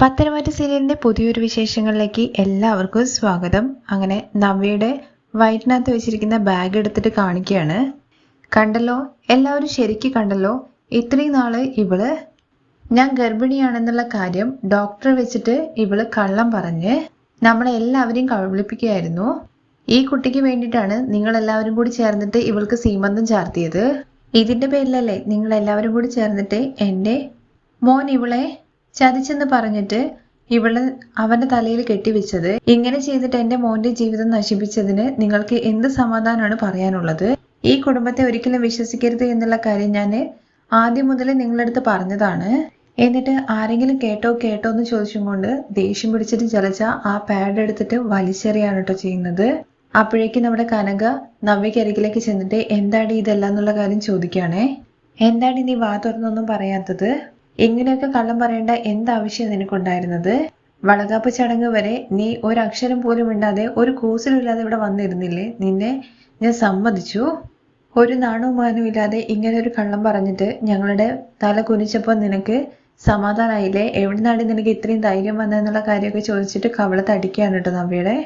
പത്തനംതിട്ട സീരിയലിന്റെ പുതിയൊരു വിശേഷങ്ങളിലേക്ക് എല്ലാവർക്കും സ്വാഗതം. അങ്ങനെ നവ്യയുടെ വയറ്റിനകത്ത് വെച്ചിരിക്കുന്ന ബാഗ് എടുത്തിട്ട് കാണിക്കുകയാണ്. കണ്ടല്ലോ? എല്ലാവരും ശരിക്ക് കണ്ടല്ലോ? ഇത്രയും നാൾ ഇവൾ ഞാൻ ഗർഭിണിയാണെന്നുള്ള കാര്യം ഡോക്ടർ വെച്ചിട്ട് ഇവൾ കള്ളം പറഞ്ഞ് നമ്മളെ എല്ലാവരെയും കബളിപ്പിക്കുകയായിരുന്നു. ഈ കുട്ടിക്ക് വേണ്ടിയിട്ടാണ് നിങ്ങൾ എല്ലാവരും കൂടി ചേർന്നിട്ട് ഇവൾക്ക് സീമന്തം ചാർത്തിയത്. ഇതിന്റെ പേരിലല്ലേ നിങ്ങൾ എല്ലാവരും കൂടി ചേർന്നിട്ട് എന്റെ മോൻ ഇവളെ ചതിച്ചെന്ന് പറഞ്ഞിട്ട് ഇവൾ അവന്റെ തലയിൽ കെട്ടിവെച്ചത്. ഇങ്ങനെ ചെയ്തിട്ട് എന്റെ മോന്റെ ജീവിതം നശിപ്പിച്ചതിന് നിങ്ങൾക്ക് എന്ത് സമാധാനമാണ് പറയാനുള്ളത്? ഈ കുടുംബത്തെ ഒരിക്കലും വിശ്വസിക്കരുത് എന്നുള്ള കാര്യം ഞാൻ ആദ്യം മുതലേ നിങ്ങളടുത്ത് പറഞ്ഞതാണ്. എന്നിട്ട് ആരെങ്കിലും കേട്ടോ കേട്ടോ എന്ന് ചോദിച്ചും കൊണ്ട് ദേഷ്യം പിടിച്ചിട്ട് ചലച്ച ആ പാഡ് എടുത്തിട്ട് വലിച്ചെറിയാണ് കേട്ടോ ചെയ്യുന്നത്. അപ്പോഴേക്കും നമ്മുടെ കനക നവ്യക്കരികിലേക്ക് ചെന്നിട്ട് എന്താണ് ഇതെല്ലാം എന്നുള്ള കാര്യം ചോദിക്കുകയാണേ എന്താണ് നീ വാ തുറന്നൊന്നും പറയാത്തത്? ഇങ്ങനെയൊക്കെ കള്ളം പറയേണ്ട എന്താവശ്യം നിനക്കുണ്ടായിരുന്നത്? വളകാപ്പ് ചടങ്ങ് വരെ നീ ഒരു അക്ഷരം പോലും ഇണ്ടാതെ ഒരു കൂസലുമില്ലാതെ ഇവിടെ വന്നിരുന്നില്ലേ? നിന്നെ ഞാൻ സമ്മതിച്ചു. ഒരു നാണവും മാനവും ഇല്ലാതെ ഇങ്ങനെ ഒരു കള്ളം പറഞ്ഞിട്ട് ഞങ്ങളുടെ തല കുനിച്ചപ്പോൾ നിനക്ക് സമാധാനായില്ലേ? എവിടുന്നാണ് നിനക്ക് ഇത്രയും ധൈര്യം വന്നതെന്നുള്ള കാര്യമൊക്കെ ചോദിച്ചിട്ട് കവളത്ത് അടിക്കുകയാണ് കേട്ടോ നവ്യയുടെ.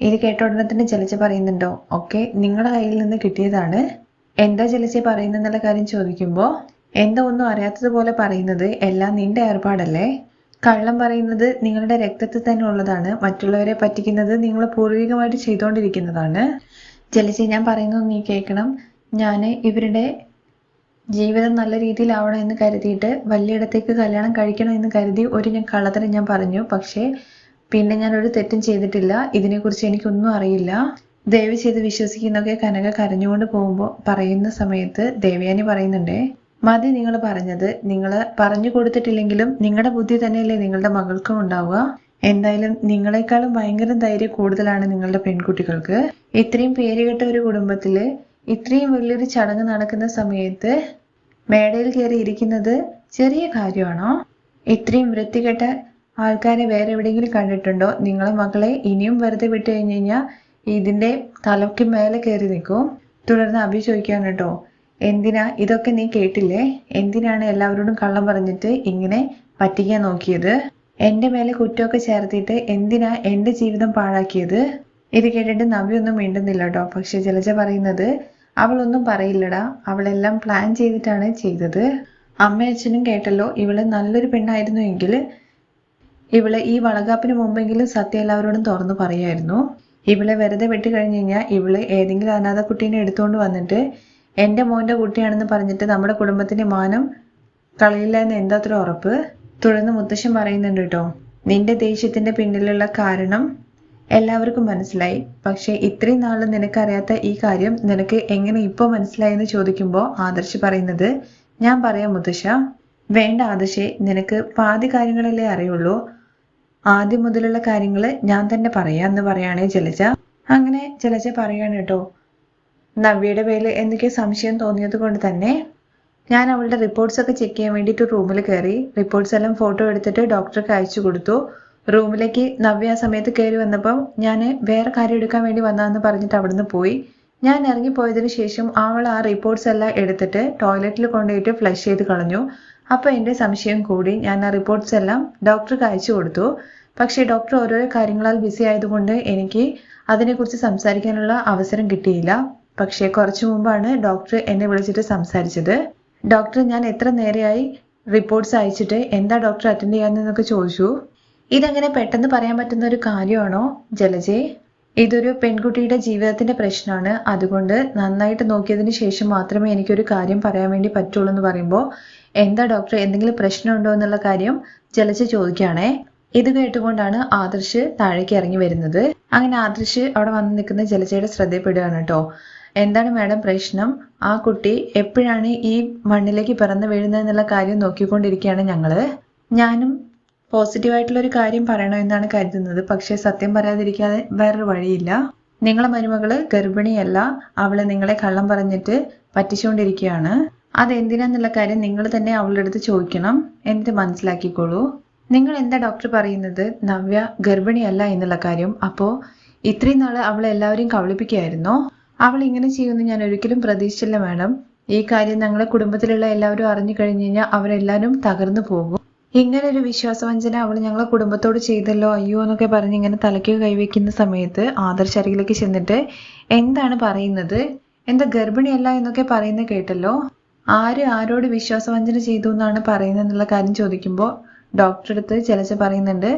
ഇത് കേട്ട ഉടനെ തന്നെ ജലജ പറയുന്നുണ്ടോ? ഓക്കെ നിങ്ങളുടെ കയ്യിൽ നിന്ന് കിട്ടിയതാണ്. എന്താ ജലജ പറയുന്നെന്നുള്ള കാര്യം ചോദിക്കുമ്പോൾ എന്താ ഒന്നും അറിയാത്തതുപോലെ പറയുന്നത് എല്ലാം നിന്റെ ഏർപ്പാടല്ലേ? കള്ളം പറയുന്നത് നിങ്ങളുടെ രക്തത്തിൽ തന്നെ ഉള്ളതാണ്. മറ്റുള്ളവരെ പറ്റിക്കുന്നത് നിങ്ങൾ പൂർവികമായിട്ട് ചെയ്തുകൊണ്ടിരിക്കുന്നതാണ്. ജലജ ഞാൻ പറയുന്നത് നീ കേൾക്കണം. ഞാൻ ഇവരുടെ ജീവിതം നല്ല രീതിയിലാവണം എന്ന് കരുതിയിട്ട് വലിയിടത്തേക്ക് കല്യാണം കഴിക്കണം എന്ന് കരുതി ഒരു ഞാൻ കള്ളത്തരം ഞാൻ പറഞ്ഞു. പക്ഷേ പിന്നെ ഞാൻ ഒരു തെറ്റും ചെയ്തിട്ടില്ല. ഇതിനെക്കുറിച്ച് എനിക്കൊന്നും അറിയില്ല. ദയവ് ചെയ്ത് വിശ്വസിക്കുന്നൊക്കെ കനക കരഞ്ഞുകൊണ്ട് പോകുമ്പോൾ പറയുന്ന സമയത്ത് ദേവയാനി പറയുന്നുണ്ടേ മതി നിങ്ങൾ പറഞ്ഞത്. നിങ്ങൾ പറഞ്ഞു കൊടുത്തിട്ടില്ലെങ്കിലും നിങ്ങളുടെ ബുദ്ധി തന്നെയല്ലേ നിങ്ങളുടെ മകൾക്കും ഉണ്ടാവുക. എന്തായാലും നിങ്ങളെക്കാളും ഭയങ്കര ധൈര്യം കൂടുതലാണ് നിങ്ങളുടെ പെൺകുട്ടികൾക്ക്. ഇത്രയും പേരുകെട്ട ഒരു കുടുംബത്തിൽ ഇത്രയും വലിയൊരു ചടങ്ങ് നടക്കുന്ന സമയത്ത് മേടയിൽ കയറി ഇരിക്കുന്നത് ചെറിയ കാര്യമാണോ? ഇത്രയും വൃത്തികെട്ട ആൾക്കാരെ വേറെ എവിടെയെങ്കിലും കണ്ടിട്ടുണ്ടോ? നിങ്ങളെ മകളെ ഇനിയും വെറുതെ വിട്ടു കഴിഞ്ഞു കഴിഞ്ഞാൽ ഇതിന്റെ തലയ്ക്ക് മേലെ കയറി നിൽക്കും. തുടർന്ന് അഭി ചോദിക്കാണ് കേട്ടോ എന്തിനാ? ഇതൊക്കെ നീ കേട്ടില്ലേ? എന്തിനാണ് എല്ലാവരോടും കള്ളം പറഞ്ഞിട്ട് ഇങ്ങനെ പറ്റിക്കാൻ നോക്കിയത്? എന്റെ മേലെ കുറ്റമൊക്കെ ചേർത്തിട്ട് എന്തിനാ എന്റെ ജീവിതം പാഴാക്കിയത്? ഇത് കേട്ടിട്ട് നവ്യ ഒന്നും മിണ്ടുന്നില്ല കേട്ടോ പക്ഷെ ജലജ പറയുന്നത് അവളൊന്നും പറയില്ലടാ. അവളെല്ലാം പ്ലാൻ ചെയ്തിട്ടാണ് ചെയ്തത്. അമ്മയച്ഛനും കേട്ടല്ലോ ഇവൾ നല്ലൊരു പെണ്ണായിരുന്നു എങ്കിൽ ഇവളെ ഈ വളകാപ്പിന് മുമ്പെങ്കിലും സത്യം എല്ലാവരോടും തുറന്നു പറയായിരുന്നു. ഇവളെ വെറുതെ വെട്ടി കഴിഞ്ഞ് കഴിഞ്ഞാൽ ഇവൾ ഏതെങ്കിലും അനാഥ കുട്ടീനെ എടുത്തുകൊണ്ട് വന്നിട്ട് എന്റെ മോന്റെ കുട്ടിയാണെന്ന് പറഞ്ഞിട്ട് നമ്മുടെ കുടുംബത്തിന്റെ മാനം കളയില്ല എന്ന് എന്താത്ര ഉറപ്പ്? തുടർന്ന് മുത്തശ്ശൻ പറയുന്നുണ്ട് കേട്ടോ നിന്റെ ദേഷ്യത്തിന്റെ പിന്നിലുള്ള കാരണം എല്ലാവർക്കും മനസ്സിലായി. പക്ഷേ ഇത്രയും നാളും നിനക്കറിയാത്ത ഈ കാര്യം നിനക്ക് എങ്ങനെ ഇപ്പൊ മനസ്സിലായി എന്ന് ചോദിക്കുമ്പോൾ ആദർശ് പറയുന്നത് ഞാൻ പറയാം മുത്തശ്ശ വേണ്ട ആദർശേ നിനക്ക് പാതി കാര്യങ്ങളല്ലേ അറിയുള്ളൂ. ആദ്യം മുതലുള്ള കാര്യങ്ങൾ ഞാൻ തന്നെ പറയാന്ന് പറയാണേ ജലജ. അങ്ങനെ ജലജ പറയാണ് കേട്ടോ നവ്യയുടെ പേരിൽ എന്തൊക്കെയോ സംശയം തോന്നിയത് കൊണ്ട് തന്നെ ഞാൻ അവളുടെ റിപ്പോർട്ട്സ് ഒക്കെ ചെക്ക് ചെയ്യാൻ വേണ്ടിയിട്ട് റൂമിൽ കയറി. റിപ്പോർട്ട്സ് എല്ലാം ഫോട്ടോ എടുത്തിട്ട് ഡോക്ടർക്ക് അയച്ചു കൊടുത്തു. റൂമിലേക്ക് നവ്യ ആ സമയത്ത് കയറി വന്നപ്പം ഞാൻ വേറെ കാര്യം എടുക്കാൻ വേണ്ടി വന്നതെന്ന് പറഞ്ഞിട്ട് അവിടുന്ന് പോയി. ഞാൻ ഇറങ്ങിപ്പോയതിന് ശേഷം അവൾ ആ റിപ്പോർട്ട്സ് എല്ലാം എടുത്തിട്ട് ടോയ്ലറ്റിൽ കൊണ്ടുപോയിട്ട് ഫ്ലഷ് ചെയ്ത് കളഞ്ഞു. അപ്പോൾ എന്റെ സംശയം കൂടി ഞാൻ ആ റിപ്പോർട്ട്സ് എല്ലാം ഡോക്ടർക്ക് അയച്ചു കൊടുത്തു. പക്ഷേ ഡോക്ടർ ഓരോരോ കാര്യങ്ങളാൽ ബിസി ആയതുകൊണ്ട് എനിക്ക് അതിനെക്കുറിച്ച് സംസാരിക്കാനുള്ള അവസരം കിട്ടിയില്ല. പക്ഷേ കുറച്ചു മുമ്പാണ് ഡോക്ടർ എന്നെ വിളിച്ചിട്ട് സംസാരിച്ചത്. ഡോക്ടർ ഞാൻ എത്ര നേരെയായി റിപ്പോർട്ട്സ് അയച്ചിട്ട് എന്താ ഡോക്ടർ അറ്റൻഡ് ചെയ്യാന്നൊക്കെ ചോദിച്ചു. ഇതങ്ങനെ പെട്ടെന്ന് പറയാൻ പറ്റുന്ന ഒരു കാര്യമാണോ ജലജേ? ഇതൊരു പെൺകുട്ടിയുടെ ജീവിതത്തിന്റെ പ്രശ്നമാണ്. അതുകൊണ്ട് നന്നായിട്ട് നോക്കിയതിന് ശേഷം മാത്രമേ എനിക്കൊരു കാര്യം പറയാൻ വേണ്ടി പറ്റുള്ളൂ എന്ന് പറയുമ്പോൾ എന്താ ഡോക്ടർ എന്തെങ്കിലും പ്രശ്നമുണ്ടോ എന്നുള്ള കാര്യം ജലജ ചോദിക്കുകയാണേ. ഇത് കേട്ടുകൊണ്ടാണ് ആദർശ് താഴേക്ക് ഇറങ്ങി വരുന്നത്. അങ്ങനെ ആദർശ് അവിടെ വന്ന് നിൽക്കുന്ന ജലജയുടെ ശ്രദ്ധയിൽപ്പെടുകയാണ് കേട്ടോ. എന്താണ് മാഡം പ്രശ്നം? ആ കുട്ടി എപ്പോഴാണ് ഈ മണ്ണിലേക്ക് പിറന്നു വീഴുന്നത് എന്നുള്ള കാര്യം നോക്കിക്കൊണ്ടിരിക്കുകയാണ് ഞങ്ങൾ. ഞാനും പോസിറ്റീവായിട്ടുള്ള ഒരു കാര്യം പറയണമെന്നാണ് കരുതുന്നത്. പക്ഷേ സത്യം പറയാതിരിക്കാതെ വേറൊരു വഴിയില്ല. നിങ്ങളെ മരുമകൾ ഗർഭിണിയല്ല. അവൾ നിങ്ങളെ കള്ളം പറഞ്ഞിട്ട് പറ്റിച്ചുകൊണ്ടിരിക്കുകയാണ് അതെന്തിനാന്നുള്ള കാര്യം നിങ്ങൾ തന്നെ അവളുടെ അടുത്ത് ചോദിക്കണം. എന്നിട്ട് മനസ്സിലാക്കിക്കോളൂ. നിങ്ങൾ എന്താ ഡോക്ടർ പറയുന്നത്? നവ്യ ഗർഭിണിയല്ല എന്നുള്ള കാര്യം. അപ്പോ ഇത്രയും നാൾ അവളെ എല്ലാവരെയും കബളിപ്പിക്കുകയായിരുന്നോ? അവൾ ഇങ്ങനെ ചെയ്യുമെന്ന് ഞാൻ ഒരിക്കലും പ്രതീക്ഷിച്ചില്ല മാഡം. ഈ കാര്യം ഞങ്ങളുടെ കുടുംബത്തിലുള്ള എല്ലാവരും അറിഞ്ഞു കഴിഞ്ഞു കഴിഞ്ഞാൽ അവരെല്ലാവരും തകർന്നു പോകും. ഇങ്ങനെ ഒരു വിശ്വാസവഞ്ചന അവൾ ഞങ്ങളെ കുടുംബത്തോട് ചെയ്തല്ലോ അയ്യോ എന്നൊക്കെ പറഞ്ഞ് ഇങ്ങനെ തലയ്ക്ക് കൈവയ്ക്കുന്ന സമയത്ത് ആദർശ് അരികിലേക്ക് ചെന്നിട്ട് എന്താണ് പറയുന്നത്? എന്താ ഗർഭിണിയല്ല എന്നൊക്കെ പറയുന്നത് കേട്ടല്ലോ? ആര് ആരോട് വിശ്വാസവഞ്ചന ചെയ്തു എന്നാണ് പറയുന്നത് എന്നുള്ള കാര്യം ചോദിക്കുമ്പോൾ ഡോക്ടറെ ജലജ പറയുന്നുണ്ട്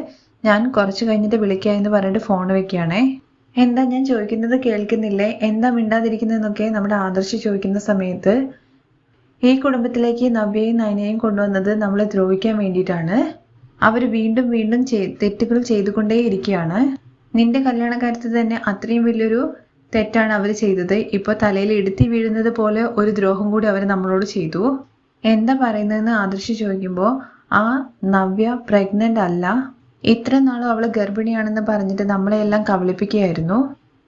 ഞാൻ കുറച്ച് കഴിഞ്ഞിട്ട് വിളിക്കാം എന്ന് പറഞ്ഞിട്ട് ഫോൺ വെക്കുകയാണേ. എന്താ ഞാൻ ചോദിക്കുന്നത് കേൾക്കുന്നില്ലേ? എന്താ മിണ്ടാതിരിക്കുന്നതെന്നൊക്കെ നമ്മുടെ ആദർശ് ചോദിക്കുന്ന സമയത്ത് ഈ കുടുംബത്തിലേക്ക് നവ്യയും നയനയും കൊണ്ടുവന്നത് നമ്മളെ ദ്രോഹിക്കാൻ വേണ്ടിയിട്ടാണ്. അവർ വീണ്ടും വീണ്ടും തെറ്റുകൾ ചെയ്തുകൊണ്ടേ ചെയ്തുകൊണ്ടേയിരിക്കുകയാണ് നിന്റെ കല്യാണകാര്യത്തിൽ തന്നെ അത്രയും വലിയൊരു തെറ്റാണ് അവർ ചെയ്തത്. ഇപ്പോൾ തലയിൽ ഇടുത്തി വീഴുന്നത് പോലെ ഒരു ദ്രോഹം കൂടി അവർ നമ്മളോട് ചെയ്തു. എന്താ പറയുന്നതെന്ന് ആദർശ് ചോദിക്കുമ്പോൾ ആ നവ്യ പ്രഗ്നന്റ് അല്ല. ഇത്ര നാളും അവൾ ഗർഭിണിയാണെന്ന് പറഞ്ഞിട്ട് നമ്മളെ എല്ലാം കബളിപ്പിക്കുകയായിരുന്നു.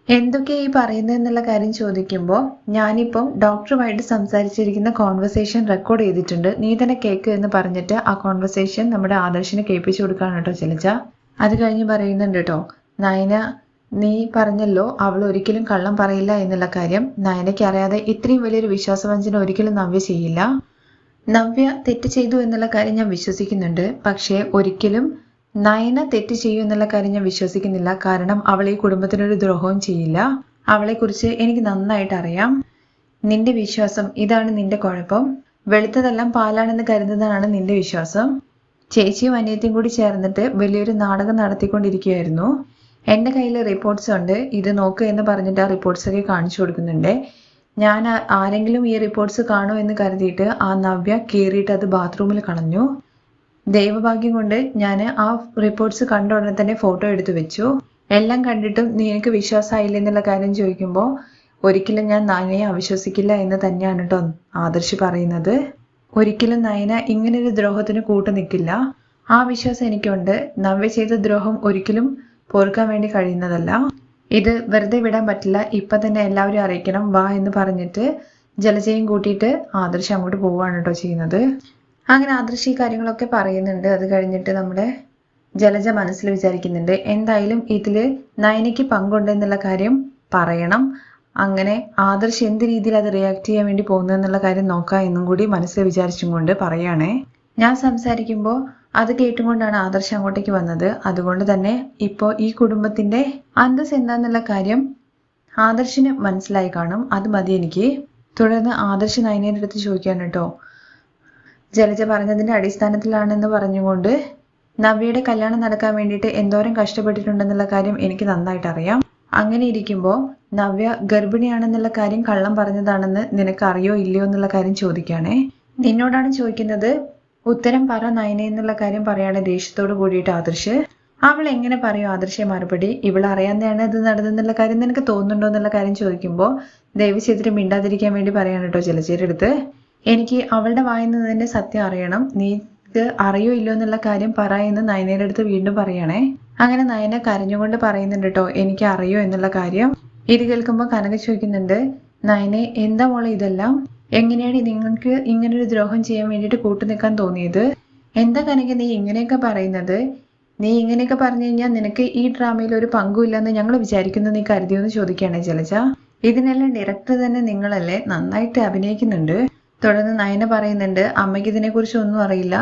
എന്തൊക്കെയാ ഈ പറയുന്നതെന്നുള്ള കാര്യം ചോദിക്കുമ്പോൾ ഞാനിപ്പം ഡോക്ടറുമായിട്ട് സംസാരിച്ചിരിക്കുന്ന കോൺവെർസേഷൻ റെക്കോർഡ് ചെയ്തിട്ടുണ്ട്. നീ തന്നെ കേക്ക് എന്ന് പറഞ്ഞിട്ട് ആ കോൺവെർസേഷൻ നമ്മുടെ ആദർശിന് കേൾപ്പിച്ചു കൊടുക്കാണ് കേട്ടോ ചെലിച്ച. അത് കഴിഞ്ഞ് പറയുന്നുണ്ട് കേട്ടോ നയന നീ പറഞ്ഞല്ലോ അവൾ ഒരിക്കലും കള്ളം പറയില്ല എന്നുള്ള കാര്യം. നയനയ്ക്ക് അറിയാതെ ഇത്രയും വലിയൊരു വിശ്വാസവഞ്ചന ഒരിക്കലും നവ്യ ചെയ്യില്ല. നവ്യ തെറ്റ് ചെയ്തു എന്നുള്ള കാര്യം ഞാൻ വിശ്വസിക്കുന്നുണ്ട്. പക്ഷേ ഒരിക്കലും നയന തെറ്റ് ചെയ്യൂ എന്നുള്ള കാര്യം ഞാൻ വിശ്വസിക്കുന്നില്ല. കാരണം അവൾ ഈ കുടുംബത്തിനൊരു ദ്രോഹവും ചെയ്യില്ല. അവളെക്കുറിച്ച് എനിക്ക് നന്നായിട്ട് അറിയാം. നിന്റെ വിശ്വാസം ഇതാണ് നിന്റെ കുഴപ്പം. വെളുത്തതെല്ലാം പാലാണെന്ന് കരുതുന്നതാണ് നിന്റെ വിശ്വാസം. ചേച്ചിയും അനിയത്തിയും കൂടി ചേർന്നിട്ട് വലിയൊരു നാടകം നടത്തിക്കൊണ്ടിരിക്കുകയായിരുന്നു. എന്റെ കയ്യിൽ റിപ്പോർട്ട്സ് ഉണ്ട്. ഇത് നോക്ക് എന്ന് പറഞ്ഞിട്ട് ആ റിപ്പോർട്ട്സ് ഒക്കെ കാണിച്ചു കൊടുക്കുന്നുണ്ട്. ഞാൻ ആരെങ്കിലും ഈ റിപ്പോർട്ട്സ് കാണോ എന്ന് കരുതിയിട്ട് ആ നവ്യ കീറിയിട്ട് അത് ബാത്റൂമിൽ കളഞ്ഞു. ദൈവഭാഗ്യം കൊണ്ട് ഞാൻ ആ റിപ്പോർട്ട്സ് കണ്ട ഉടനെ തന്നെ ഫോട്ടോ എടുത്തു വെച്ചു. എല്ലാം കണ്ടിട്ടും നിനക്ക് വിശ്വാസമായില്ല എന്നുള്ള കാര്യം ചോദിക്കുമ്പോൾ ഒരിക്കലും ഞാൻ നയനയെ അവിശ്വസിക്കില്ല എന്ന് തന്നെയാണ് കേട്ടോ ആദർശ് പറയുന്നത്. ഒരിക്കലും നയന ഇങ്ങനൊരു ദ്രോഹത്തിന് കൂട്ടു നിൽക്കില്ല ആ വിശ്വാസം എനിക്കുണ്ട്. നവ്യ ചെയ്ത ദ്രോഹം ഒരിക്കലും പൊറുക്കാൻ വേണ്ടി കഴിയുന്നതല്ല. ഇത് വെറുതെ വിടാൻ പറ്റില്ല. ഇപ്പൊ തന്നെ എല്ലാവരും അറിയിക്കണം. വാ എന്ന് പറഞ്ഞിട്ട് ജലജയം കൂട്ടിയിട്ട് ആദർശ് അങ്ങോട്ട് പോവുകയാണ് കേട്ടോ ചെയ്യുന്നത്. അങ്ങനെ ആദർശ് ഈ കാര്യങ്ങളൊക്കെ പറയുന്നുണ്ട്. അത് കഴിഞ്ഞിട്ട് നമ്മുടെ ജലജ മനസ്സിൽ വിചാരിക്കുന്നുണ്ട് എന്തായാലും ഇതിൽ നയനയ്ക്ക് പങ്കുണ്ടെന്നുള്ള കാര്യം പറയണം. അങ്ങനെ ആദർശ് എന്ത് രീതിയിൽ അത് റിയാക്ട് ചെയ്യാൻ വേണ്ടി പോകുന്നു എന്നുള്ള കാര്യം നോക്കാം എന്നും കൂടി മനസ്സിൽ വിചാരിച്ചും കൊണ്ട് പറയുകയാണേ ഞാൻ സംസാരിക്കുമ്പോൾ അത് കേട്ടുകൊണ്ടാണ് ആദർശ് അങ്ങോട്ടേക്ക് വന്നത്. അതുകൊണ്ട് തന്നെ ഇപ്പോൾ ഈ കുടുംബത്തിന്റെ അന്തസ് എന്താന്നുള്ള കാര്യം ആദർശിന് മനസ്സിലായി കാണും. അത് മതി എനിക്ക്. തുടർന്ന് ആദർശ് നയനയുടെ അടുത്ത് ചോദിക്കാൻ കേട്ടോ ജലജ പറഞ്ഞതിന്റെ അടിസ്ഥാനത്തിലാണെന്ന് പറഞ്ഞുകൊണ്ട് നവ്യയുടെ കല്യാണം നടക്കാൻ വേണ്ടിയിട്ട് എന്തോരം കഷ്ടപ്പെട്ടിട്ടുണ്ടെന്നുള്ള കാര്യം എനിക്ക് നന്നായിട്ട് അറിയാം അങ്ങനെ ഇരിക്കുമ്പോൾ നവ്യ ഗർഭിണിയാണെന്നുള്ള കാര്യം കള്ളം പറഞ്ഞതാണെന്ന് നിനക്ക് അറിയോ ഇല്ലയോ എന്നുള്ള കാര്യം ചോദിക്കുകയാണേ നിന്നോടാണ് ചോദിക്കുന്നത് ഉത്തരം പറ നയന എന്നുള്ള കാര്യം പറയാണ് ദേഷ്യത്തോട് കൂടിയിട്ട് ആദർശ്. അവൾ എങ്ങനെ പറയും ആദർശ മറുപടി? ഇവൾ അറിയാതെയാണ് ഇത് നടന്നെന്നുള്ള കാര്യം നിനക്ക് തോന്നുന്നുണ്ടോ എന്നുള്ള കാര്യം ചോദിക്കുമ്പോൾ ദയവ് ചെയ്തിട്ട് മിണ്ടാതിരിക്കാൻ വേണ്ടി പറയാണ് കേട്ടോ അടുത്ത്. എനിക്ക് അവളുടെ വായിൽ നിന്ന് തന്നെ സത്യം അറിയണം. നീക്ക് അറിയോ ഇല്ലോ എന്നുള്ള കാര്യം പറ എന്ന് നയനയുടെ അടുത്ത് വീണ്ടും പറയണേ. അങ്ങനെ നയന കരഞ്ഞുകൊണ്ട് പറയുന്നുണ്ട് കേട്ടോ എനിക്ക് അറിയോ എന്നുള്ള കാര്യം. ഇത് കേൾക്കുമ്പോൾ കനക ചോദിക്കുന്നുണ്ട് നയനെ എന്താ മോളെ ഇതെല്ലാം? എങ്ങനെയാണ് നിങ്ങൾക്ക് ഇങ്ങനൊരു ദ്രോഹം ചെയ്യാൻ വേണ്ടിയിട്ട് കൂട്ടു നിൽക്കാൻ തോന്നിയത്? എന്താ കനക നീ ഇങ്ങനെയൊക്കെ പറയുന്നത്? നീ ഇങ്ങനെയൊക്കെ പറഞ്ഞു കഴിഞ്ഞാൽ നിനക്ക് ഈ ഡ്രാമയിൽ ഒരു പങ്കുമില്ലെന്ന് ഞങ്ങൾ വിചാരിക്കുന്നു നീ കരുതിയോ എന്ന് ചോദിക്കുകയാണ് ജലജ. ഇതിനെല്ലാം ഡയറക്ടർ തന്നെ നിങ്ങളല്ലേ? നന്നായിട്ട് അഭിനയിക്കുന്നുണ്ട്. തുടർന്ന് നയന പറയുന്നുണ്ട് അമ്മയ്ക്ക് ഇതിനെക്കുറിച്ച് ഒന്നും അറിയില്ല.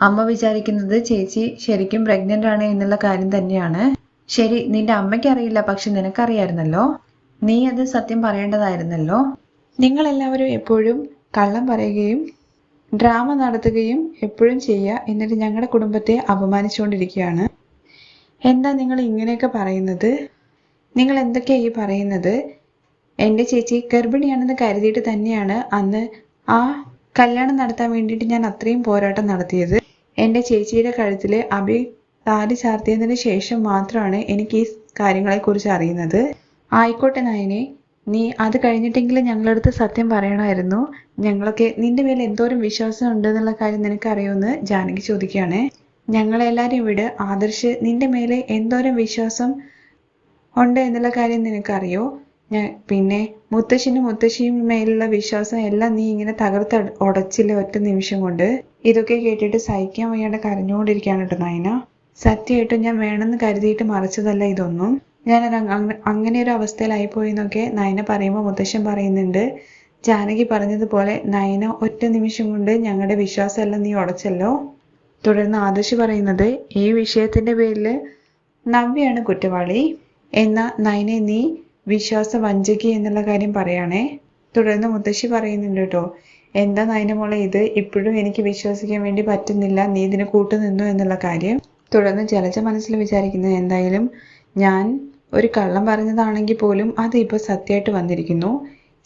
അമ്മ വിചാരിക്കുന്നത് ചേച്ചി ശരിക്കും പ്രഗ്നന്റ് ആണ് എന്നുള്ള കാര്യം തന്നെയാണ്. ശരി നിന്റെ അമ്മയ്ക്ക് അറിയില്ല പക്ഷെ നിനക്കറിയായിരുന്നല്ലോ. നീ അത് സത്യം പറയേണ്ടതായിരുന്നല്ലോ. നിങ്ങൾ എല്ലാവരും എപ്പോഴും കള്ളം പറയുകയും ഡ്രാമ നടത്തുകയും എപ്പോഴും ചെയ്യുക എന്നിട്ട് ഞങ്ങളുടെ കുടുംബത്തെ അപമാനിച്ചുകൊണ്ടിരിക്കുകയാണ്. എന്താ നിങ്ങൾ ഇങ്ങനെയൊക്കെ പറയുന്നത്? നിങ്ങൾ എന്തൊക്കെയാ ഈ പറയുന്നത്? എന്റെ ചേച്ചി ഗർഭിണിയാണെന്ന് കരുതിയിട്ട് തന്നെയാണ് അന്ന് ആ കല്യാണം നടത്താൻ വേണ്ടിയിട്ട് ഞാൻ അത്രയും പോരാട്ടം നടത്തിയത്. എന്റെ ചേച്ചിയുടെ കഴുത്തിൽ അഭി താലി ചാർത്തിയതിന് ശേഷം മാത്രമാണ് എനിക്ക് ഈ കാര്യങ്ങളെക്കുറിച്ച് അറിയുന്നത്. ആയിക്കോട്ടെ നായനെ നീ അത് കഴിഞ്ഞിട്ടെങ്കിലും ഞങ്ങളടുത്ത് സത്യം പറയണമായിരുന്നു. ഞങ്ങളൊക്കെ നിന്റെ മേലെ എന്തോരം വിശ്വാസം ഉണ്ട് എന്നുള്ള കാര്യം നിനക്ക് അറിയുമെന്ന് ജാനകി ചോദിക്കുകയാണ്. ഞങ്ങളെല്ലാവരും ഇവിടെ ആദർശ് നിന്റെ മേലെ എന്തോരം വിശ്വാസം ഉണ്ട് എന്നുള്ള കാര്യം നിനക്കറിയോ? പിന്നെ മുത്തശ്ശിനും മുത്തശ്ശിയും മേലുള്ള വിശ്വാസം എല്ലാം നീ ഇങ്ങനെ തകർത്ത് ഉടച്ചില്ല ഒറ്റ നിമിഷം കൊണ്ട്? ഇതൊക്കെ കേട്ടിട്ട് സഹിക്കാൻ വയ്യാണ്ട് കരഞ്ഞുകൊണ്ടിരിക്കുകയാണ് കേട്ടോ നയന സത്യമായിട്ടും ഞാൻ വേണമെന്ന് കരുതിയിട്ട് മറിച്ചതല്ല ഇതൊന്നും. ഞാൻ അങ്ങനെ ഒരു അവസ്ഥയിലായിപ്പോയി എന്നൊക്കെ നയന പറയുമ്പോൾ മുത്തശ്ശൻ പറയുന്നുണ്ട്. ജാനകി പറഞ്ഞതുപോലെ നയന ഒറ്റ നിമിഷം കൊണ്ട് ഞങ്ങളുടെ വിശ്വാസമെല്ലാം നീ ഉടച്ചല്ലോ. തുടർന്ന് ആദർശ് പറയുന്നത് ഈ വിഷയത്തിന്റെ പേരിൽ നവ്യാണ് കുറ്റവാളി. എന്ന നയനെ നീ വിശ്വാസ വഞ്ചകി എന്നുള്ള കാര്യം പറയാണേ. തുടർന്ന് മുത്തശ്ശി പറയുന്നുണ്ട് കേട്ടോ എന്താ നയനമോളെ ഇത്? ഇപ്പോഴും എനിക്ക് വിശ്വസിക്കാൻ വേണ്ടി പറ്റുന്നില്ല. നീ ഇതിന് കൂട്ടുനിന്നു എന്നുള്ള കാര്യം. തുടർന്ന് ജലജ മനസ്സിൽ വിചാരിക്കുന്നത് എന്തായാലും ഞാൻ ഒരു കള്ളം പറഞ്ഞതാണെങ്കിൽ പോലും അത് ഇപ്പോൾ സത്യമായിട്ട് വന്നിരിക്കുന്നു.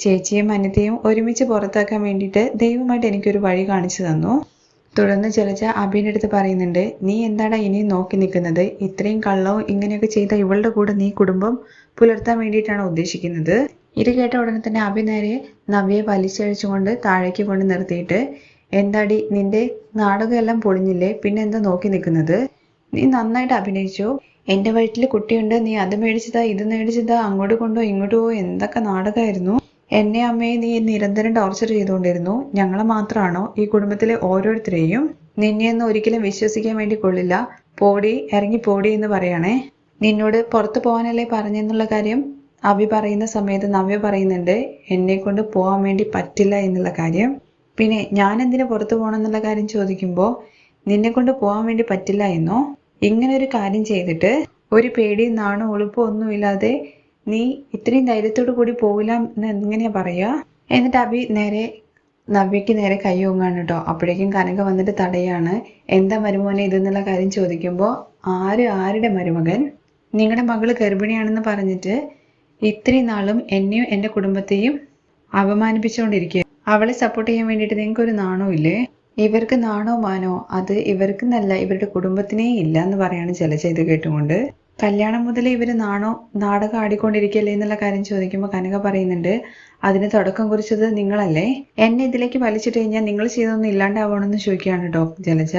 ചേച്ചിയും അനിതയും ഒരുമിച്ച് പുറത്താക്കാൻ വേണ്ടിയിട്ട് ദൈവമായിട്ട് എനിക്കൊരു വഴി കാണിച്ചു തന്നു. തുടർന്ന് ജലജ അഭിയുടെ അടുത്ത് പറയുന്നുണ്ട് നീ എന്താണ് ഇനിയും നോക്കി നിൽക്കുന്നത്? ഇത്രയും കള്ളവും ഇങ്ങനെയൊക്കെ ചെയ്ത ഇവളുടെ കൂടെ നീ കുടുംബം പുലർത്താൻ വേണ്ടിയിട്ടാണ് ഉദ്ദേശിക്കുന്നത്? ഇത് കേട്ട ഉടനെ തന്നെ അഭി നേരെ നവ്യെ വലിച്ചഴിച്ചുകൊണ്ട് താഴേക്ക് കൊണ്ട് നിർത്തിയിട്ട് എന്താടി നിന്റെ നാടകമെല്ലാം പൊളിഞ്ഞില്ലേ? പിന്നെ എന്താ നോക്കി നിൽക്കുന്നത്? നീ നന്നായിട്ട് അഭിനയിച്ചു. എന്റെ വയറ്റിൽ കുട്ടിയുണ്ട്. നീ അത് മേടിച്ചതാ ഇത് മേടിച്ചതാ അങ്ങോട്ട് കൊണ്ടോ ഇങ്ങോട്ട് പോവോ എന്തൊക്കെ നാടകമായിരുന്നു? എന്നെ അമ്മയെ നീ നിരന്തരം ടോർച്ചർ ചെയ്തുകൊണ്ടിരുന്നു. ഞങ്ങളെ മാത്രമാണോ ഈ കുടുംബത്തിലെ ഓരോരുത്തരെയും നിന്നെയൊന്നും ഒരിക്കലും വിശ്വസിക്കാൻ വേണ്ടി കൊള്ളില്ല. പോടി ഇറങ്ങി പോടി എന്ന് പറയണേ. നിന്നോട് പുറത്തു പോകാനല്ലേ പറഞ്ഞെന്നുള്ള കാര്യം? അഭി പറയുന്ന സമയത്ത് നവ്യ പറയുന്നുണ്ട് എന്നെ കൊണ്ട് പോകാൻ വേണ്ടി പറ്റില്ല എന്നുള്ള കാര്യം. പിന്നെ ഞാൻ എന്തിനു പുറത്തു പോകണം എന്നുള്ള കാര്യം ചോദിക്കുമ്പോൾ നിന്നെ കൊണ്ട് പോകാൻ വേണ്ടി പറ്റില്ല എന്നോ? ഇങ്ങനെ ഒരു കാര്യം ചെയ്തിട്ട് ഒരു പേടിയും നാണോ ഒളിപ്പോ ഒന്നുമില്ലാതെ നീ ഇത്രയും ധൈര്യത്തോടു കൂടി പോകില്ല എന്ന് എങ്ങനെയാ പറയാ? എന്നിട്ട് അഭി നേരെ നവ്യക്ക് നേരെ കൈ ഓങ്ങാണ് കേട്ടോ. അപ്പോഴേക്കും കനക വന്നിട്ട് തടയാണ്. എന്താ മരുമോനെ ഇതെന്നുള്ള കാര്യം ചോദിക്കുമ്പോൾ ആര് ആരുടെ മരുമകൻ? നിങ്ങളുടെ മകൾ ഗർഭിണിയാണെന്ന് പറഞ്ഞിട്ട് ഇത്രയും നാളും എന്നെയും എന്റെ കുടുംബത്തെയും അപമാനിപ്പിച്ചുകൊണ്ടിരിക്കുക അവളെ സപ്പോർട്ട് ചെയ്യാൻ വേണ്ടിയിട്ട് നിങ്ങൾക്ക് ഒരു നാണോ ഇല്ലേ? ഇവർക്ക് നാണോ മാനോ? അത് ഇവർക്ക് നല്ല ഇവരുടെ കുടുംബത്തിനേ ഇല്ല എന്ന് പറയാണ് ചില ഇത് കേട്ടുകൊണ്ട്. കല്യാണം മുതൽ ഇവർ നാണോ നാടകം ആടിക്കൊണ്ടിരിക്കല്ലേ എന്നുള്ള കാര്യം ചോദിക്കുമ്പോൾ കനക പറയുന്നുണ്ട് അതിന് തുടക്കം കുറിച്ചത് നിങ്ങളല്ലേ? എന്നെ ഇതിലേക്ക് വലിച്ചിട്ട് കഴിഞ്ഞാൽ നിങ്ങൾ ചെയ്തൊന്നും ഇല്ലാണ്ടാവണമെന്ന് ചോദിക്കുകയാണ് കേട്ടോ ജലജ.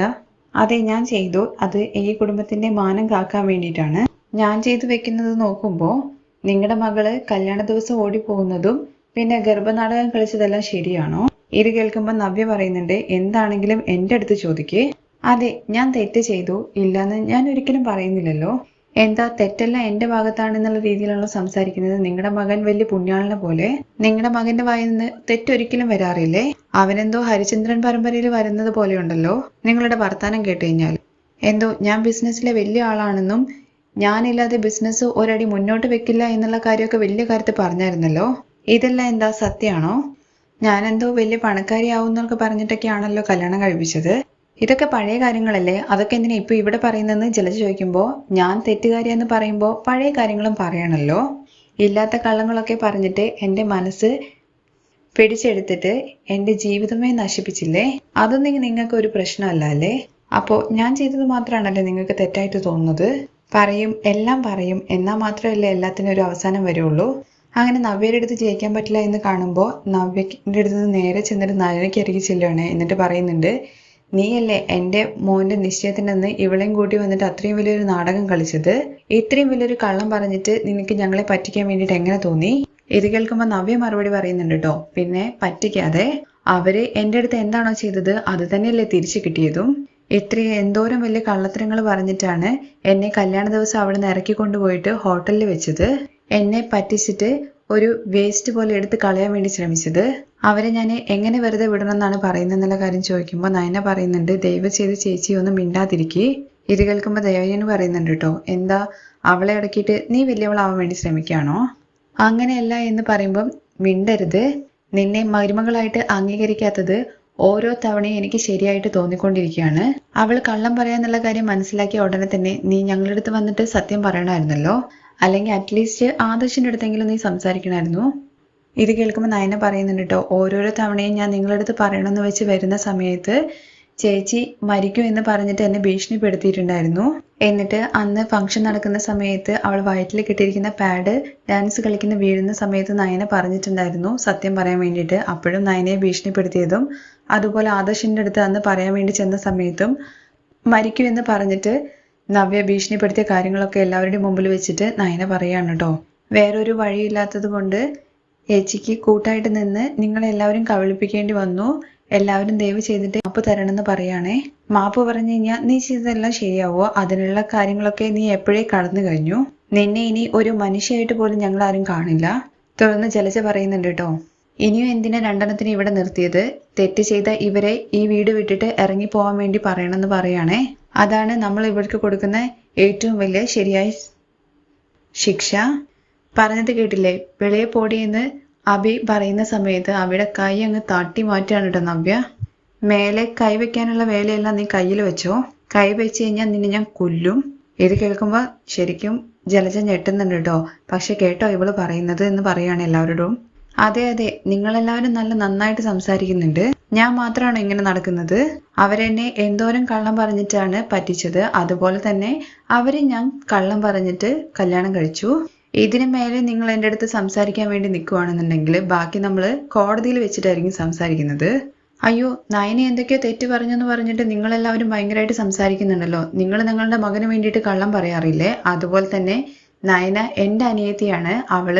അതെ ഞാൻ ചെയ്തു. അത് ഈ കുടുംബത്തിന്റെ മാനം കാക്കാൻ വേണ്ടിയിട്ടാണ്. ഞാൻ ചെയ്തു വെക്കുന്നത് നോക്കുമ്പോൾ നിങ്ങളുടെ മകൾ കല്യാണ ദിവസം ഓടിപ്പോകുന്നതും പിന്നെ ഗർഭനാടകം കളിച്ചതെല്ലാം ശരിയാണോ? ഇത് കേൾക്കുമ്പോൾ നവ്യ പറയുന്നുണ്ട് എന്താണെങ്കിലും എന്റെ അടുത്ത് ചോദിക്കേ. അതെ ഞാൻ തെറ്റ് ചെയ്തു. ഇല്ലെന്ന് ഞാൻ ഒരിക്കലും പറയുന്നില്ലല്ലോ. എന്താ തെറ്റെല്ലാം എന്റെ ഭാഗത്താണെന്നുള്ള രീതിയിലാണോ സംസാരിക്കുന്നത്? നിങ്ങളുടെ മകൻ വലിയ പുണ്യാളിനെ പോലെ നിങ്ങളുടെ മകന്റെ വായിൽ നിന്ന് തെറ്റൊരിക്കലും വരാറില്ലേ? അവനെന്തോ ഹരിചന്ദ്രൻ പരമ്പരയിൽ വരുന്നത് പോലെയുണ്ടല്ലോ. നിങ്ങളുടെ വർത്താനം കേട്ട് കഴിഞ്ഞാൽ എന്തോ ഞാൻ ബിസിനസ്സിലെ വലിയ ആളാണെന്നും ഞാനില്ലാതെ ബിസിനസ് ഒരടി മുന്നോട്ട് വെക്കില്ല എന്നുള്ള കാര്യമൊക്കെ വലിയ കാര്യത്തിൽ പറഞ്ഞായിരുന്നല്ലോ. ഇതെല്ലാം എന്താ സത്യമാണോ? ഞാനെന്തോ വലിയ പണക്കാരിയാവും എന്നൊക്കെ പറഞ്ഞിട്ടൊക്കെയാണല്ലോ കല്യാണം കഴിപ്പിച്ചത്. ഇതൊക്കെ പഴയ കാര്യങ്ങളല്ലേ? അതൊക്കെ എന്തിനാ ഇപ്പൊ ഇവിടെ പറയുന്നതെന്ന് ജലജ ചോദിക്കുമ്പോൾ ഞാൻ തെറ്റുകാരി എന്ന് പറയുമ്പോൾ പഴയ കാര്യങ്ങളും പറയണല്ലോ? ഇല്ലാത്ത കള്ളങ്ങളൊക്കെ പറഞ്ഞിട്ട് എന്റെ മനസ്സ് പിടിച്ചെടുത്തിട്ട് എന്റെ ജീവിതമേ നശിപ്പിച്ചില്ലേ? അതൊന്നും നിങ്ങൾക്ക് ഒരു പ്രശ്നമല്ല അല്ലേ? അപ്പോൾ ഞാൻ ചെയ്തത് മാത്രമാണല്ലേ നിങ്ങൾക്ക് തെറ്റായിട്ട് തോന്നുന്നത്? പറയും എല്ലാം പറയും. എന്നാൽ മാത്രമല്ലേ എല്ലാത്തിനും ഒരു അവസാനം വരുള്ളൂ? അങ്ങനെ നവ്യയുടെ അടുത്ത് ജയിക്കാൻ പറ്റില്ല എന്ന് കാണുമ്പോൾ നവ്യന്റെ അടുത്ത് നേരെ ചെന്നിട്ട് നയനയ്ക്ക് ഇറങ്ങി ചെല്ലുകയാണ് എന്നിട്ട് പറയുന്നുണ്ട് നീയല്ലേ എന്റെ മോന്റെ നിശ്ചയത്തിനന്ന് ഇവളെയും കൂട്ടി വന്നിട്ട് അത്രയും വലിയൊരു നാടകം കളിച്ചത്? ഇത്രയും വലിയൊരു കള്ളം പറഞ്ഞിട്ട് നിനക്ക് ഞങ്ങളെ പറ്റിക്കാൻ വേണ്ടിട്ട് എങ്ങനെ തോന്നി? ഇത് കേൾക്കുമ്പോൾ നവ്യ മറുപടി പറയുന്നുണ്ട് കേട്ടോ പിന്നെ പറ്റിക്കാതെ അവർ എന്റെ അടുത്ത് എന്താണോ ചെയ്തത് അത് തന്നെയല്ലേ തിരിച്ചു കിട്ടിയതും? ഇത്രയും എന്തോരം വലിയ കള്ളത്തരങ്ങൾ പറഞ്ഞിട്ടാണ് എന്നെ കല്യാണ ദിവസം അവിടെ നിന്ന് ഇറക്കി കൊണ്ടുപോയിട്ട് ഹോട്ടലിൽ വെച്ചത്? എന്നെ പറ്റിച്ചിട്ട് ഒരു വേസ്റ്റ് പോലെ എടുത്ത് കളയാൻ വേണ്ടി ശ്രമിച്ചത്. അവരെ ഞാൻ എങ്ങനെ വെറുതെ വിടണം എന്നാണ് പറയുന്നത് എന്നുള്ള കാര്യം ചോദിക്കുമ്പോൾ നയന പറയുന്നുണ്ട് ദയവ് ചെയ്ത് ചേച്ചി ഒന്നും മിണ്ടാതിരിക്കേ. ഇത് കേൾക്കുമ്പോൾ ദയവന് പറയുന്നുണ്ട് കേട്ടോ എന്താ അവളെ അടക്കിയിട്ട് നീ വലിയവളാവാൻ വേണ്ടി ശ്രമിക്കുകയാണോ? അങ്ങനെയല്ല എന്ന് പറയുമ്പം മിണ്ടരുത്. നിന്നെ മരുമകളായിട്ട് അംഗീകരിക്കാത്തത് ഓരോ തവണയും എനിക്ക് ശരിയായിട്ട് തോന്നിക്കൊണ്ടിരിക്കുകയാണ്. അവൾ കള്ളം പറയാന്നുള്ള കാര്യം മനസ്സിലാക്കിയ ഉടനെ തന്നെ നീ ഞങ്ങളുടെ അടുത്ത് വന്നിട്ട് സത്യം പറയണമായിരുന്നല്ലോ. അല്ലെങ്കിൽ അറ്റ്ലീസ്റ്റ് ആദർശിന്റെ അടുത്തെങ്കിലും നീ സംസാരിക്കണമായിരുന്നു. ഇത് കേൾക്കുമ്പോൾ നയന പറയുന്നുണ്ട് കേട്ടോ ഓരോരോ തവണയും ഞാൻ നിങ്ങളുടെ അടുത്ത് പറയണമെന്ന് വെച്ച് വരുന്ന സമയത്ത് ചേച്ചി മരിക്കും എന്ന് പറഞ്ഞിട്ട് എന്നെ ഭീഷണിപ്പെടുത്തിയിട്ടുണ്ടായിരുന്നു. എന്നിട്ട് അന്ന് ഫംഗ്ഷൻ നടക്കുന്ന സമയത്ത് അവൾ വയറ്റിൽ കിട്ടിയിരിക്കുന്ന പാഡ് ഡാൻസ് കളിക്കുന്ന വീഴുന്ന സമയത്ത് നയന പറഞ്ഞിട്ടുണ്ടായിരുന്നു സത്യം പറയാൻ വേണ്ടിയിട്ട്. അപ്പോഴും നയനയെ ഭീഷണിപ്പെടുത്തിയതും അതുപോലെ ആദർശിന്റെ അടുത്ത് അന്ന് പറയാൻ വേണ്ടി ചെന്ന സമയത്തും മരിക്കും എന്ന് പറഞ്ഞിട്ട് നവ്യ ഭീഷണിപ്പെടുത്തിയ കാര്യങ്ങളൊക്കെ എല്ലാവരുടെയും മുമ്പിൽ വെച്ചിട്ട് നയന പറയാണ് കേട്ടോ വേറൊരു വഴിയില്ലാത്തത് കൊണ്ട് ഏച്ചിക്ക് കൂട്ടായിട്ട് നിന്ന് നിങ്ങളെല്ലാവരും കബളിപ്പിക്കേണ്ടി വന്നു. എല്ലാവരും ദയവ് ചെയ്തിട്ട് മാപ്പ് തരണമെന്ന് പറയുകയാണേ മാപ്പ് പറഞ്ഞു കഴിഞ്ഞാൽ നീ ചെയ്തതെല്ലാം ശരിയാവോ? അതിനുള്ള കാര്യങ്ങളൊക്കെ നീ എപ്പോഴേ കടന്നു കഴിഞ്ഞു? നിന്നെ ഇനി ഒരു മനുഷ്യയായിട്ട് പോലും ഞങ്ങൾ ആരും കാണില്ല. തുടർന്ന് ജലജ പറയുന്നുണ്ട് കേട്ടോ ഇനിയും എന്തിനാ രണ്ടെണ്ണത്തിന് ഇവിടെ നിർത്തിയത്? തെറ്റ് ചെയ്ത ഇവരെ ഈ വീട് വിട്ടിട്ട് ഇറങ്ങി പോകാൻ വേണ്ടി പറയണമെന്ന് പറയുകയാണേ അതാണ് നമ്മൾ ഇവർക്ക് കൊടുക്കുന്ന ഏറ്റവും വലിയ ശരിയായ ശിക്ഷ. പറഞ്ഞത് കേട്ടില്ലേ? വെളിയെ പോടി എന്ന് അഭി പറയുന്ന സമയത്ത് അവിടെ കൈ അങ്ങ് തട്ടി മാറ്റാണ് കേട്ടോ നവ്യ. മേലെ കൈ വെക്കാനുള്ള വേലയെല്ലാം നീ കയ്യിൽ വെച്ചോ? കൈ വെച്ച് കഴിഞ്ഞാൽ നിന്നെ ഞാൻ കൊല്ലും. ഇത് കേൾക്കുമ്പോൾ ശരിക്കും ജലജ ഞെട്ടുന്നുണ്ട് കേട്ടോ. പക്ഷെ കേട്ടോ ഇവൾ പറയുന്നത് എന്ന് പറയാണ് എല്ലാവരോടും. അതെ അതെ. നിങ്ങളെല്ലാവരും നല്ല നന്നായിട്ട് സംസാരിക്കുന്നുണ്ട്. ഞാൻ മാത്രമാണ് ഇങ്ങനെ നടക്കുന്നത്? അവരെന്നെ എന്തോരം കള്ളം പറഞ്ഞിട്ടാണ് പറ്റിച്ചത്? അതുപോലെ തന്നെ അവരെ ഞാൻ കള്ളം പറഞ്ഞിട്ട് കല്യാണം കഴിച്ചു. ഇതിനു മേലെ നിങ്ങൾ എന്റെ അടുത്ത് സംസാരിക്കാൻ വേണ്ടി നിൽക്കുവാണെന്നുണ്ടെങ്കിൽ ബാക്കി നമ്മൾ കോടതിയിൽ വെച്ചിട്ടായിരിക്കും സംസാരിക്കുന്നത്. അയ്യോ നയനെ എന്തൊക്കെയോ തെറ്റ് പറഞ്ഞെന്ന് പറഞ്ഞിട്ട് നിങ്ങളെല്ലാവരും ഭയങ്കരമായിട്ട് സംസാരിക്കുന്നുണ്ടല്ലോ. നിങ്ങൾ നിങ്ങളുടെ മകന് വേണ്ടിയിട്ട് കള്ളം പറയാറില്ലേ? അതുപോലെ തന്നെ നയന എന്റെ അനിയത്തിയാണ്. അവൾ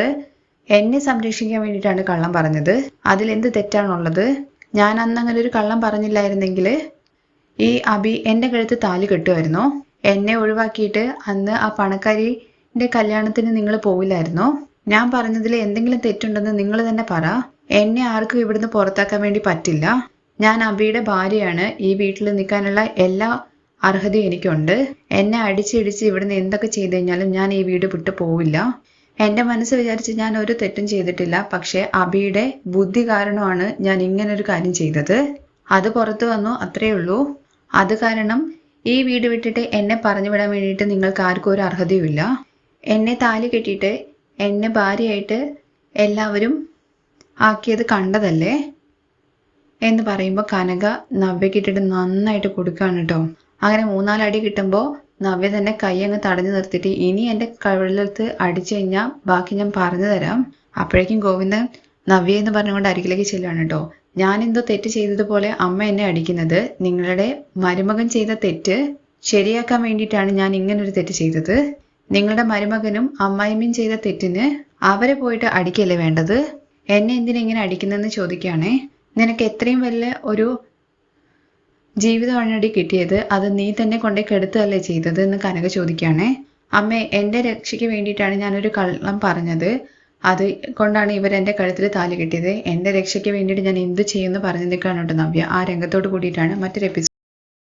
എന്നെ സംരക്ഷിക്കാൻ വേണ്ടിയിട്ടാണ് കള്ളം പറഞ്ഞത്. അതിൽ എന്ത് തെറ്റാണുള്ളത്? ഞാൻ അന്ന് അങ്ങനെ ഒരു കള്ളം പറഞ്ഞില്ലായിരുന്നെങ്കിൽ ഈ അബി എന്റെ കഴുത്ത് താലി കെട്ടുമായിരുന്നോ? എന്നെ ഒഴിവാക്കിയിട്ട് അന്ന് ആ പണക്കാരിന്റെ കല്യാണത്തിന് നിങ്ങൾ പോവില്ലായിരുന്നോ? ഞാൻ പറഞ്ഞതിൽ എന്തെങ്കിലും തെറ്റുണ്ടെന്ന് നിങ്ങൾ തന്നെ പറ. എന്നെ ആർക്കും ഇവിടുന്ന് പുറത്താക്കാൻ വേണ്ടി പറ്റില്ല. ഞാൻ അബിയുടെ ഭാര്യയാണ്. ഈ വീട്ടിൽ നിൽക്കാനുള്ള എല്ലാ അർഹതയും എനിക്കുണ്ട്. എന്നെ അടിച്ചിടിച്ച് ഇവിടുന്ന് എന്തൊക്കെ ചെയ്തു കഴിഞ്ഞാലും ഞാൻ ഈ വീട് വിട്ടു പോവില്ല. എന്റെ മനസ്സ് വിചാരിച്ച് ഞാൻ ഒരു തെറ്റും ചെയ്തിട്ടില്ല. പക്ഷെ അബിയുടെ ബുദ്ധി കാരണമാണ് ഞാൻ ഇങ്ങനെ ഒരു കാര്യം ചെയ്തത്. അത് പുറത്തു വന്നു അത്രയേ ഉള്ളൂ. അത് കാരണം ഈ വീട് വിട്ടിട്ട് എന്നെ പറഞ്ഞു വിടാൻ വേണ്ടിയിട്ട് നിങ്ങൾക്ക് ആർക്കും ഒരു അർഹതയുമില്ല എന്നെ താലി കെട്ടിയിട്ട് എന്നെ ഭാര്യയായിട്ട് എല്ലാവരും ആക്കിയത് കണ്ടതല്ലേ? എന്ന് പറയുമ്പോൾ കനക നവ്യക്കിട്ടിട്ട് നന്നായിട്ട് കൊടുക്കുകയാണ് കേട്ടോ. അങ്ങനെ മൂന്നാലടി കിട്ടുമ്പോൾ നവ്യ തന്നെ കൈ അങ്ങ് തടഞ്ഞു നിർത്തിയിട്ട് ഇനി എന്റെ കവിളത്ത് അടിച്ചു കഴിഞ്ഞാൽ ബാക്കി ഞാൻ പറഞ്ഞു തരാം. അപ്പോഴേക്കും ഗോവിന്ദൻ നവ്യ എന്ന് പറഞ്ഞുകൊണ്ട് അരികിലേക്ക് ചെല്ലുകയാണ് കേട്ടോ. ഞാൻ എന്തോ തെറ്റ് ചെയ്തതുപോലെ അമ്മ എന്നെ അടിക്കുന്നത്. നിങ്ങളുടെ മരുമകൻ ചെയ്ത തെറ്റ് ശരിയാക്കാൻ വേണ്ടിയിട്ടാണ് ഞാൻ ഇങ്ങനെ ഒരു തെറ്റ് ചെയ്തത്. നിങ്ങളുടെ മരുമകനും അമ്മായിമ്മയും ചെയ്ത തെറ്റിന് അവരെ പോയിട്ട് അടിക്കല്ലേ വേണ്ടത്? എന്നെ എന്തിനെ ഇങ്ങനെ അടിക്കുന്നതെന്ന് ചോദിക്കുകയാണേ. നിനക്ക് എത്രയും വലിയ ഒരു ജീവിതമാണടി കിട്ടിയത് അത് നീ തന്നെ കൊണ്ടേ കെടുത്തല്ലേ ചെയ്തത് എന്ന് കനക ചോദിക്കുകയാണേ. അമ്മേ എന്റെ രക്ഷയ്ക്ക് വേണ്ടിയിട്ടാണ് ഞാനൊരു കള്ളം പറഞ്ഞത്. അത് കൊണ്ടാണ് ഇവർ എന്റെ കഴുത്തിൽ താലി കിട്ടിയത്. എന്റെ രക്ഷയ്ക്ക് വേണ്ടിയിട്ട് ഞാൻ എന്ത് ചെയ്യുമെന്ന് പറഞ്ഞു നിൽക്കാനുണ്ട് നവ്യ. ആ രംഗത്തോട് കൂടിയിട്ടാണ് മറ്റൊരു എപ്പിസോഡ്